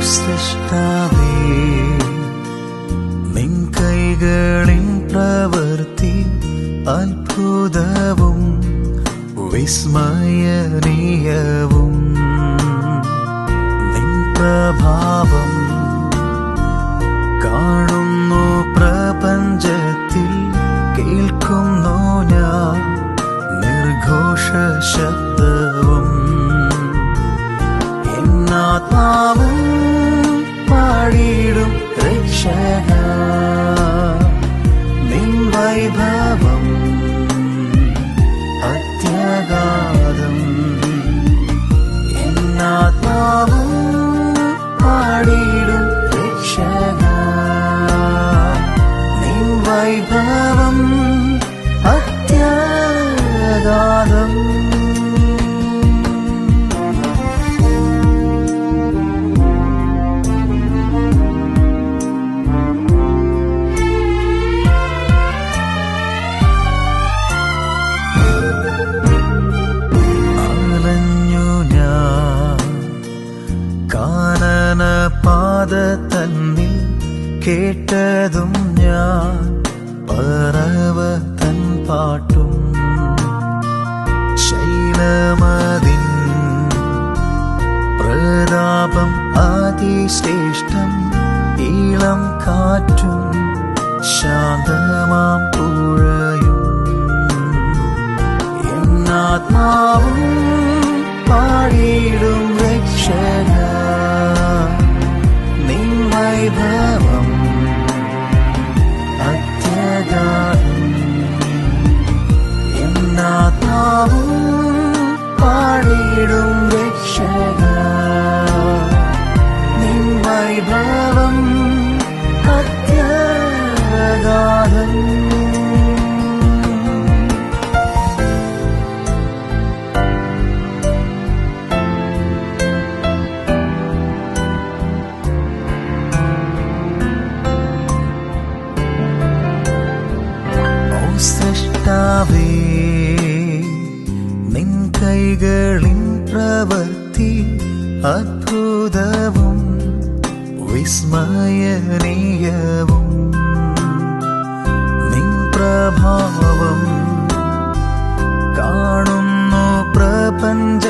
സൃഷ്ടാവേ. നിൻ കൈകളിൻ പ്രവൃത്തി അത്ഭുതവും വിസ്മയനീയവും. നിൻ പ്രപഞ്ചത്തിൽ കേൾക്കുന്നു ഞാൻ നിർഘോഷ ശബ്ദവും. പാടിയിടും രക്ഷക கேட்டதும் നിൻ കൈകളിൻ പ്രവൃത്തി അത്ഭുതവും വിസ്മയനീയവും. നിൻ പ്രഭാവം കാണുന്നു പ്രപഞ്ചത്തിൽ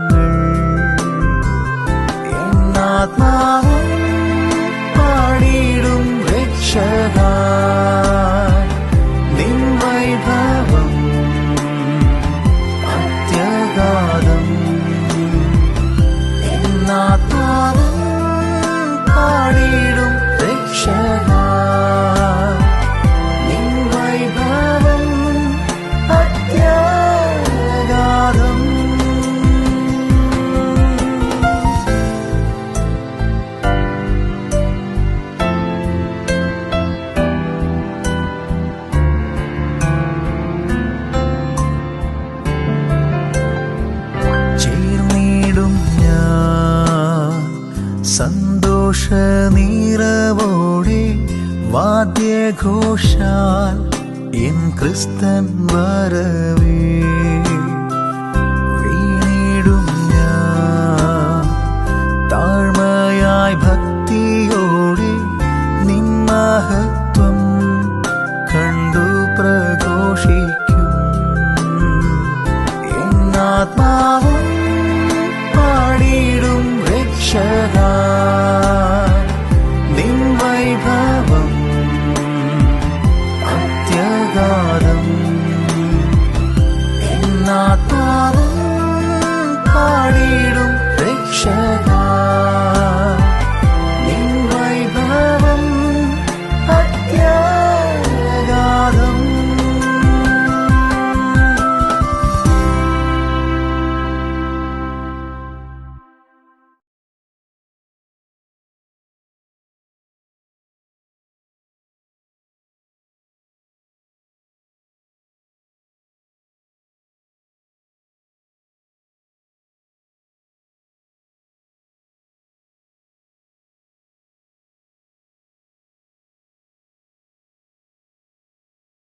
സന്തോഷ നീറവോടെ വാദ്യഘോഷാൽ എൻ ക്രിസ്തൻ വരവേ.